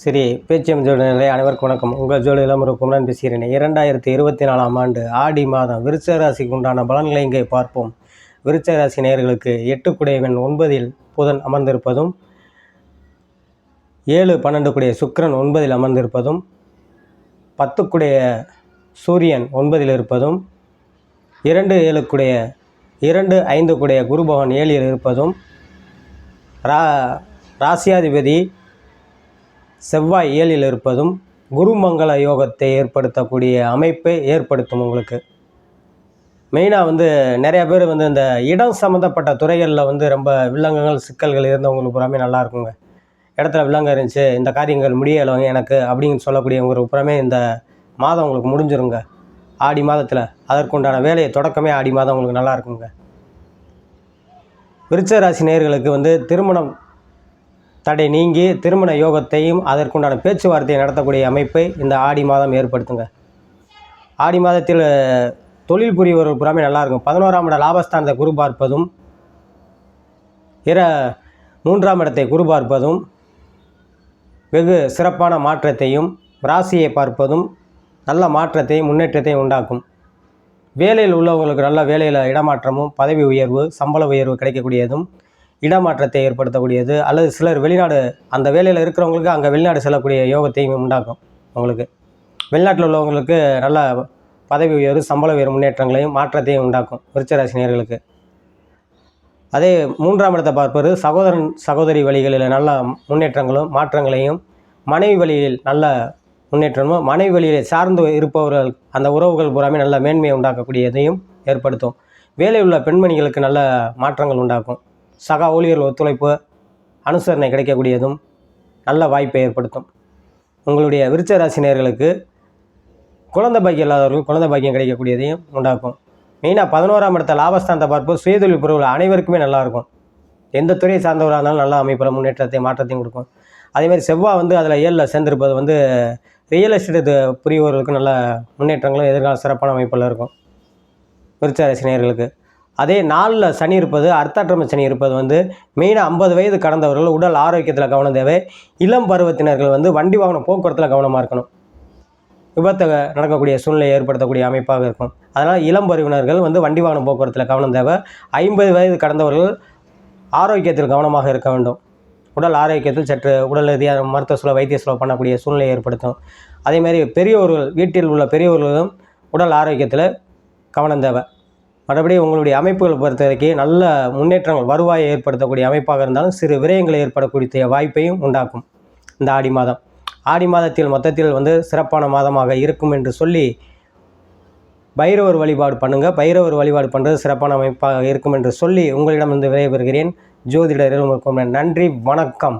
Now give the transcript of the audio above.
சரி பேச்சியம் ஜோதிநிலை அனைவருக்கும் வணக்கம். உங்கள் ஜோதிடம் குமரன் பேசுகிறேன் இரண்டாயிரத்தி இருபத்தி நாலாம் ஆண்டு ஆடி மாதம் விருச்ச ராசிக்கு உண்டான பலன்களை இங்கே பார்ப்போம். விருச்ச ராசி நேயர்களுக்கு எட்டுக்குடையவன் ஒன்பதில் புதன் அமர்ந்திருப்பதும் ஏழு பன்னெண்டு குடைய சுக்கிரன் ஒன்பதில் அமர்ந்திருப்பதும் பத்துக்குடைய சூரியன் ஒன்பதில் இருப்பதும் இரண்டு ஏழுக்குடைய இரண்டு ஐந்து குடைய குருபவன் ஏழில் இருப்பதும் ரா ராசியாதிபதி செவ்வாய் ஏழில் இருப்பதும் குருமங்கள யோகத்தை ஏற்படுத்தக்கூடிய அமைப்பை ஏற்படுத்தும் உங்களுக்கு. மெயினாக வந்து நிறைய பேர் வந்து இந்த இடம் சம்மந்தப்பட்ட துறைகளில் வந்து ரொம்ப வில்லங்கங்கள் சிக்கல்கள் இருந்தவங்களுக்கு புறாமே நல்லா இருக்குங்க. இடத்துல வில்லங்கம் இருந்துச்சு இந்த காரியங்கள் முடியலைங்க எனக்கு அப்படின்னு சொல்லக்கூடியவங்களுக்கு புறமே இந்த மாதம் உங்களுக்கு முடிஞ்சிருங்க. ஆடி மாதத்தில் அதற்குண்டான வேலையை தொடக்கமே ஆடி மாதம் உங்களுக்கு நல்லா இருக்குங்க. விருச்ச ராசி நேயர்களுக்கு வந்து திருமணம் தடை நீங்கி திருமண யோகத்தையும் அதற்குண்டான பேச்சுவார்த்தையை நடத்தக்கூடிய அமைப்பை இந்த ஆடி மாதம் ஏற்படுத்துங்க. ஆடி மாதத்தில் தொழில் புரிவர் புறாமே நல்லாயிருக்கும். பதினோராம் இட லாபஸ்தானத்தை குரு பார்ப்பதும் இர மூன்றாம் இடத்தை குரு பார்ப்பதும் வெகு சிறப்பான மாற்றத்தையும் ராசியை பார்ப்பதும் நல்ல மாற்றத்தையும் முன்னேற்றத்தையும் உண்டாக்கும். வேலையில் உள்ளவங்களுக்கு நல்ல வேலையில் இடமாற்றமும் பதவி உயர்வு சம்பள உயர்வு கிடைக்கக்கூடியதும் இடமாற்றத்தை ஏற்படுத்தக்கூடியது அல்லது சிலர் வெளிநாடு அந்த வேலையில் இருக்கிறவங்களுக்கு அங்கே வெளிநாடு செல்லக்கூடிய யோகத்தையும் உண்டாக்கும் உங்களுக்கு. வெளிநாட்டில் உள்ளவங்களுக்கு நல்ல பதவி உயர்வு சம்பள உயர்வு முன்னேற்றங்களையும் மாற்றத்தையும் உண்டாக்கும் விருச்சராசினியர்களுக்கு. அதே மூன்றாம் இடத்தை பார்ப்பது சகோதரன் சகோதரி வழிகளில் நல்ல முன்னேற்றங்களும் மாற்றங்களையும் மனைவி வழியில் நல்ல முன்னேற்றமும் மனைவி வழியிலே சார்ந்து இருப்பவர்கள் அந்த உறவுகள் பூராமே நல்ல மேன்மையை உண்டாக்கக்கூடியதையும் ஏற்படுத்தும். வேலையுள்ள பெண்மணிகளுக்கு நல்ல மாற்றங்கள் உண்டாக்கும். சக ஊழியர்கள் ஒத்துழைப்பு அனுசரணை கிடைக்கக்கூடியதும் நல்ல வாய்ப்பை ஏற்படுத்தும். உங்களுடைய விருச்ச ராசினியர்களுக்கு குழந்தை பாக்கியம் இல்லாதவர்கள் குழந்தை பாக்கியம் கிடைக்கக்கூடியதையும் உண்டாக்கும். மெயினாக பதினோராம் இடத்த லாபஸ்தானத்தை பார்ப்போம் சுயதொழில் பொருள் அனைவருக்குமே நல்லாயிருக்கும் எந்த துறையை சார்ந்தவராக இருந்தாலும் நல்லா அமைப்பில் முன்னேற்றத்தை மாற்றத்தையும் கொடுக்கும். அதேமாதிரி செவ்வாய் வந்து அதில் ஏழில் சேர்ந்திருப்பது வந்து ரியல் எஸ்டேட் புரியவர்களுக்கு நல்ல முன்னேற்றங்களும் எதிர்கால சிறப்பான அமைப்பில் இருக்கும். விருச்ச ரசினியர்களுக்கு அதே நாளில் சனி இருப்பது அர்த்தாற்றம சனி இருப்பது வந்து மெயினாக ஐம்பது வயது கடந்தவர்கள் உடல் ஆரோக்கியத்தில் கவனம் தேவை. இளம் பருவத்தினர்கள் வந்து வண்டி வாகனம் போக்குவரத்தில் கவனமாக இருக்கணும். விபத்து நடக்கக்கூடிய சூழ்நிலை ஏற்படுத்தக்கூடிய அமைப்பாக இருக்கும். அதனால் இளம் பருவினர்கள் வந்து வண்டி வாகனம் போக்குவரத்தில் கவனம் தேவை. ஐம்பது வயது கடந்தவர்கள் ஆரோக்கியத்தில் கவனமாக இருக்க வேண்டும். உடல் ஆரோக்கியத்தில் சற்று உடல் ரீதியாக மருத்துவ செலவு வைத்திய செலவு பண்ணக்கூடிய சூழ்நிலையை ஏற்படுத்தும். அதேமாதிரி பெரியவர்கள் வீட்டில் உள்ள பெரியவர்களும் உடல் ஆரோக்கியத்தில் கவனம் தேவை. மற்றபடி உங்களுடைய அமைப்புகளை பொறுத்த வரைக்கும் நல்ல முன்னேற்றங்கள் வருவாயை ஏற்படுத்தக்கூடிய அமைப்பாக இருந்தாலும் சிறு விரயங்களை ஏற்படக்கூடிய வாய்ப்பையும் உண்டாக்கும் இந்த ஆடி மாதம். ஆடி மாதத்தில் மொத்தத்தில் வந்து சிறப்பான மாதமாக இருக்கும் என்று சொல்லி பைரவர் வழிபாடு பண்ணுங்கள் பைரவர் வழிபாடு பண்ணுறது சிறப்பான அமைப்பாக இருக்கும் என்று சொல்லி உங்களிடம் இருந்து விடைபெறுகிறேன். ஜோதிடர் இருக்கும் நன்றி. வணக்கம்.